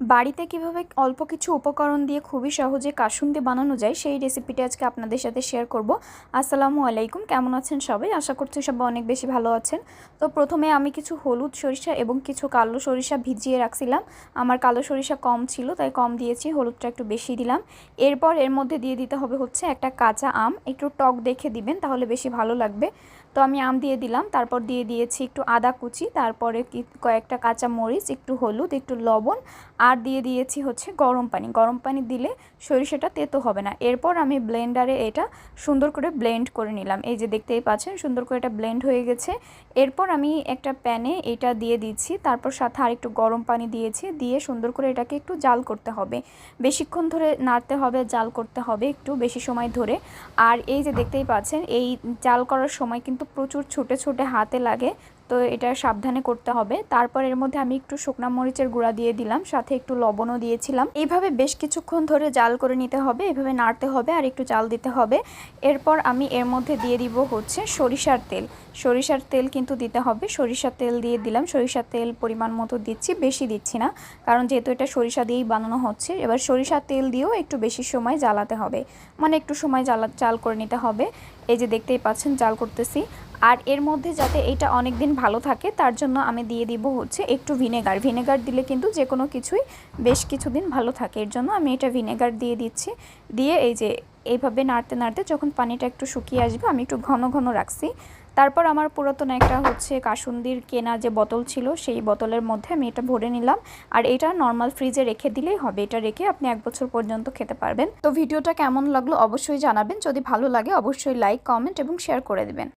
বাড়িতে কীভাবে অল্প কিছু উপকরণ দিয়ে খুবই সহজে কাসুন্দি বানানো যায়, সেই রেসিপিটি আজকে আপনাদের সাথে শেয়ার করব। আসসালামু আলাইকুম, কেমন আছেন সবাই? আশা করছি সবাই অনেক বেশি ভালো আছেন। তো প্রথমে আমি কিছু হলুদ সরিষা এবং কিছু কালো সরিষা ভিজিয়ে রাখছিলাম। আমার কালো সরিষা কম ছিল, তাই কম দিয়েছি, হলুদটা একটু বেশি দিলাম। এরপর এর মধ্যে দিয়ে দিতে হবে হচ্ছে একটা কাঁচা আম, একটু টক দেখে দিবেন, তাহলে বেশি ভালো লাগবে। তো আমি আম দিয়ে দিলাম, তারপর দিয়ে দিয়েছি একটু আদা কুচি, তারপরে কয়েকটা কাঁচা মরিচ একটু হলুদ, একটু লবণ আর দিয়ে দিয়েছি হচ্ছে গরম পানি। গরম পানি দিলে সরিষাটা তেতো হবে না। এরপর আমি ব্লেন্ডারে এটা সুন্দর করে ব্লেন্ড করে নিলাম। এই যে দেখতেই পাচ্ছেন, সুন্দর করে এটা ব্লেন্ড হয়ে গেছে। এরপর আমি একটা প্যানে এটা দিয়ে দিচ্ছি। তারপর সাথে আর একটু গরম পানি দিয়েছি। দিয়ে সুন্দর করে এটাকে একটু জাল করতে হবে। বেশিক্ষণ ধরে নাড়তে হবে, জাল করতে হবে একটু বেশি সময় ধরে। আর এই যে দেখতেই পাচ্ছেন, এই জাল করার সময় কিন্তু প্রচুর ছুটে ছুটে হাতে লাগে। তো এটা সাবধানে করতে হবে। তারপর এর মধ্যে আমি একটু শুকনা মরিচের গুঁড়া দিয়ে দিলাম, সাথে একটু লবণও দিয়েছিলাম। এইভাবে বেশ কিছুক্ষণ ধরে জাল করে নিতে হবে, এভাবে নাড়তে হবে আর একটু জাল দিতে হবে। এরপর আমি এর মধ্যে দিয়ে দিব হচ্ছে সরিষার তেল। সরিষার তেল কিন্তু দিতে হবে, সরিষার তেল দিয়ে দিলাম। সরিষার তেল পরিমাণ মতো দিচ্ছি, বেশি দিচ্ছি না, কারণ যেহেতু এটা সরিষা দিয়েই বানানো হচ্ছে, এবার সরিষার তেল দিয়েও একটু বেশি সময় জ্বালাতে হবে। মানে একটু সময় জ্বালা, জাল করে নিতে হবে। এই যে দেখতেই পাচ্ছেন, জাল করতেছি। আর এর মধ্যে যাতে এটা অনেক দিন ভালো থাকে, তার জন্য আমি দিয়ে দিব হচ্ছে একটু ভিনেগার। ভিনেগার দিলে কিন্তু যে কোনো কিছুই বেশ কিছুদিন ভালো থাকে। এর জন্য আমি এটা ভিনেগার দিয়ে দিচ্ছি। দিয়ে এই যে এইভাবে নাড়তে নাড়তে যখন পানিটা একটু শুকিয়ে আসবে, আমি একটু ঘন ঘন রাখছি। তারপর আমার পুরাতন একটা হচ্ছে কাসুন্দির কেনা যে বোতল ছিল, সেই বোতলের মধ্যে আমি এটা ভরে নিলাম। আর এটা নর্মাল ফ্রিজে রেখে দিলেই হবে। এটা রেখে আপনি এক বছর পর্যন্ত খেতে পারবেন। তো ভিডিওটা কেমন লাগল অবশ্যই জানাবেন। যদি ভালো লাগে, অবশ্যই লাইক কমেন্ট এবং শেয়ার করে দেবেন।